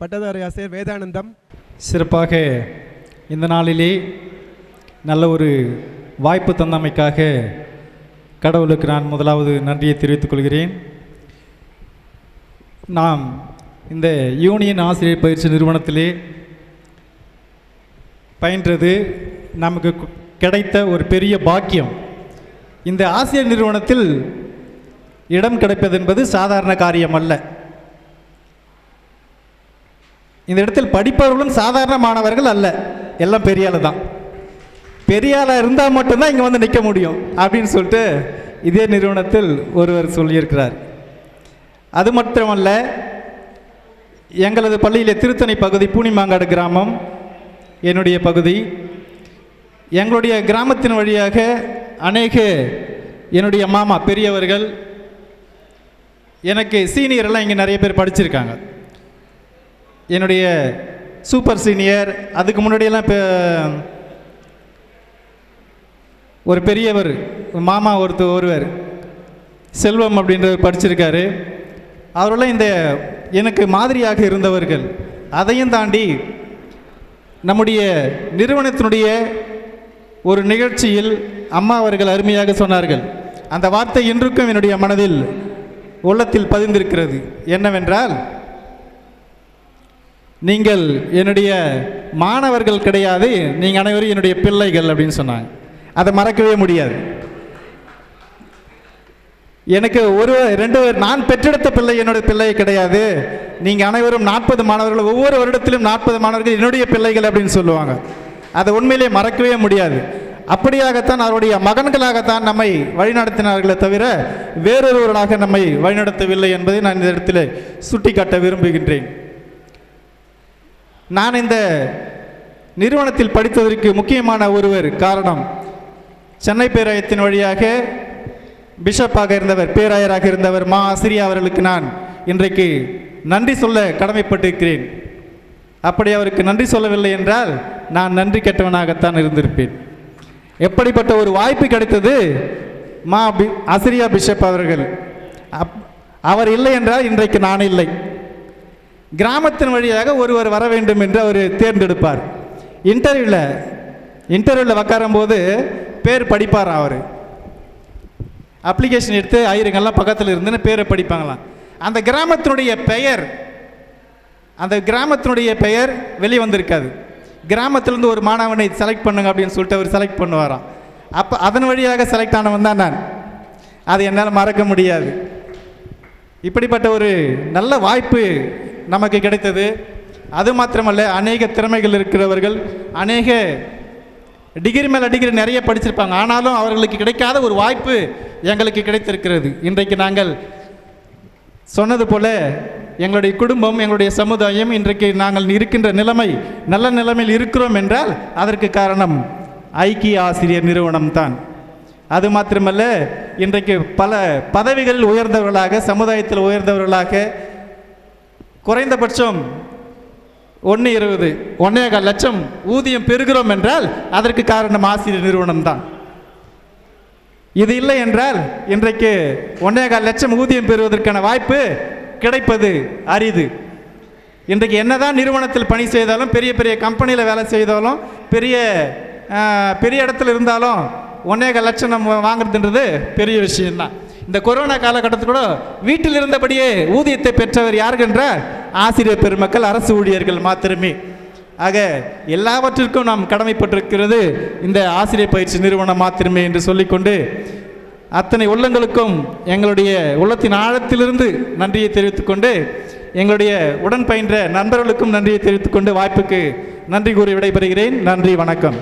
பட்டதாரி ஆசிரியர் வேதானந்தம். சிறப்பாக இந்த நாளிலே நல்ல ஒரு வாய்ப்பு தந்தமைக்காக கடவுளுக்கு நான் முதலாவது நன்றியை தெரிவித்துக் கொள்கிறேன். நாம் இந்த யூனியன் ஆசிரியர் பயிற்சி நிறுவனத்திலே பயின்றது நமக்கு கிடைத்த ஒரு பெரிய பாக்கியம். இந்த ஆசிரியர் நிறுவனத்தில் இடம் கிடைப்பது என்பது சாதாரண காரியம் அல்ல இந்த இடத்தில் படிப்பவர்களும் சாதாரண மாணவர்கள் அல்ல. எல்லாம் பெரியாள் தான். பெரியாளாக இருந்தால் மட்டும்தான் இங்கே வந்து நிற்க முடியும் அப்படின்னு சொல்லிட்டு இதே நிறுவனத்தில் ஒருவர் சொல்லியிருக்கிறார். அது மட்டுமல்ல எங்களது பள்ளியிலே திருத்தணி பகுதி பூனிமாங்காடு கிராமம் என்னுடைய பகுதி. எங்களுடைய கிராமத்தின் வழியாக அநேக என்னுடைய மாமா பெரியவர்கள் எனக்கு சீனியர் எல்லாம் இங்கே நிறைய பேர் படிச்சிருக்காங்க. என்னுடைய சூப்பர் சீனியர் அதுக்கு முன்னாடியெல்லாம் இப்போ ஒரு பெரியவர் மாமா ஒருத்தர் ஒருவர் செல்வம் அப்படின்றவர் படிச்சிருக்காரு. அவரெல்லாம் இந்த எனக்கு மாதிரியாக இருந்தவர்கள். அதையும் தாண்டி நம்முடைய நிறுவனத்தினுடைய ஒரு நிகழ்ச்சியில் அம்மா அவர்கள் அருமையாக சொன்னார்கள். அந்த வார்த்தை இன்றுக்கும் என்னுடைய மனதில் உள்ளத்தில் பதிந்திருக்கிறது. என்னவென்றால் நீங்கள் என்னுடைய மாணவர்கள் கிடையாது நீங்கள் அனைவரும் என்னுடைய பிள்ளைகள் அப்படின்னு சொன்னாங்க. அதை மறக்கவே முடியாது. எனக்கு ஒரு ரெண்டு நான் பெற்றெடுத்த பிள்ளை என்னுடைய பிள்ளை கிடையாது. நீங்கள் அனைவரும் நாற்பது மாணவர்கள் ஒவ்வொரு வருடத்திலும் நாற்பது மாணவர்கள் என்னுடைய பிள்ளைகள் அப்படின்னு சொல்லுவாங்க. அதை உண்மையிலே மறக்கவே முடியாது. அப்படியாகத்தான் அவருடைய மகன்களாகத்தான் நம்மை வழிநடத்தினார்களே தவிர வேறொருவர்களாக நம்மை வழிநடத்தவில்லை என்பதை நான் இந்த இடத்தில் சுட்டிக்காட்ட விரும்புகின்றேன். நான் இந்த நிறுவனத்தில் படித்ததற்கு முக்கியமான ஒருவர் காரணம் சென்னை பேராயத்தின் வழியாக பிஷப்பாக இருந்தவர் பேராயராக இருந்தவர் மா. ஆசிரியா அவர்களுக்கு நான் இன்றைக்கு நன்றி சொல்ல கடமைப்பட்டிருக்கிறேன். அப்படி அவருக்கு நன்றி சொல்லவில்லை என்றால் நான் நன்றி கெட்டவனாகத்தான் இருந்திருப்பேன். எப்படிப்பட்ட ஒரு வாய்ப்பு கிடைத்தது? மா. பி. ஆசிரியா பிஷப் அவர்கள். அப் அவர் இல்லை என்றால் இன்றைக்கு நான் இல்லை. கிராமத்தின் வழியாக ஒருவர் வர வேண்டும் என்று அவர் தேர்ந்தெடுப்பார். இன்டர்வியூவில் இன்டர்வியூவில் உட்காரும்போது பேர் படிப்பார் அவர்? அப்ளிகேஷன் எடுத்து ஆயிரங்கள்லாம் பக்கத்தில் இருந்துன்னு பேரை படிப்பாங்களாம். அந்த கிராமத்தினுடைய பெயர் அந்த கிராமத்தினுடைய பெயர் வெளியே வந்திருக்காது. கிராமத்திலேருந்து ஒரு மாணவனை செலக்ட் பண்ணுங்க அப்படின்னு சொல்லிட்டு அவர் செலக்ட் பண்ணுவாராம். அப்போ அதன் வழியாக செலக்ட் ஆனவன் தான் நான். அது என்னால் மறக்க முடியாது. இப்படிப்பட்ட ஒரு நல்ல வாய்ப்பு நமக்கு கிடைத்தது. அது மாத்திரமல்ல அநேக திறமைகள் இருக்கிறவர்கள் அநேக டிகிரி மேலே டிகிரி நிறைய படிச்சிருப்பாங்க. ஆனாலும் அவர்களுக்கு கிடைக்காத ஒரு வாய்ப்பு எங்களுக்கு கிடைத்திருக்கிறது. இன்றைக்கு நாங்கள் சொன்னது போல எங்களுடைய குடும்பம் எங்களுடைய சமுதாயம் இன்றைக்கு நாங்கள் இருக்கின்ற நிலைமை நல்ல நிலைமையில் இருக்கிறோம் என்றால் அதற்கு காரணம் ஐக்கிய ஆசிரியர் நிறுவனம் தான். அது மாத்திரமல்ல இன்றைக்கு பல பதவிகளில் உயர்ந்தவர்களாக சமுதாயத்தில் உயர்ந்தவர்களாக குறைந்தபட்சம் ஒன்று இருபது ஒன்னேகால் லட்சம் ஊதியம் பெறுகிறோம் என்றால் அதற்கு காரணம் ஆசிரியர் நிறுவனம் தான். இது இல்லை என்றால் இன்றைக்கு ஒன்னேகால் லட்சம் ஊதியம் பெறுவதற்கான வாய்ப்பு கிடைப்பது அரிது. இன்றைக்கு என்னதான் நிறுவனத்தில் பணி செய்தாலும் பெரிய பெரிய கம்பெனியில் வேலை செய்தாலும் பெரிய பெரிய இடத்துல இருந்தாலும் ஒன்னேகால் லட்சம் நம்ம வாங்குறதுன்றது பெரிய விஷயம்தான். இந்த கொரோனா காலகட்டத்தில் கூட வீட்டில் இருந்தபடியே ஊதியத்தை பெற்றவர் யாருக்கென்றால் ஆசிரியர் பெருமக்கள் அரசு ஊழியர்கள் மாத்திரமே. ஆக எல்லாவற்றிற்கும் நாம் கடமைப்பட்டிருக்கிறது இந்த ஆசிரியர் பயிற்சி நிறுவனம் மாத்திரமே என்று சொல்லிக்கொண்டு அத்தனை உள்ளங்களுக்கும் எங்களுடைய உள்ளத்தின் ஆழத்திலிருந்து நன்றியை தெரிவித்துக்கொண்டு எங்களுடைய உடன் பயின்ற நண்பர்களுக்கும் நன்றியை தெரிவித்துக்கொண்டு வாய்ப்புக்கு நன்றி கூறி விடைபெறுகிறேன். நன்றி வணக்கம்.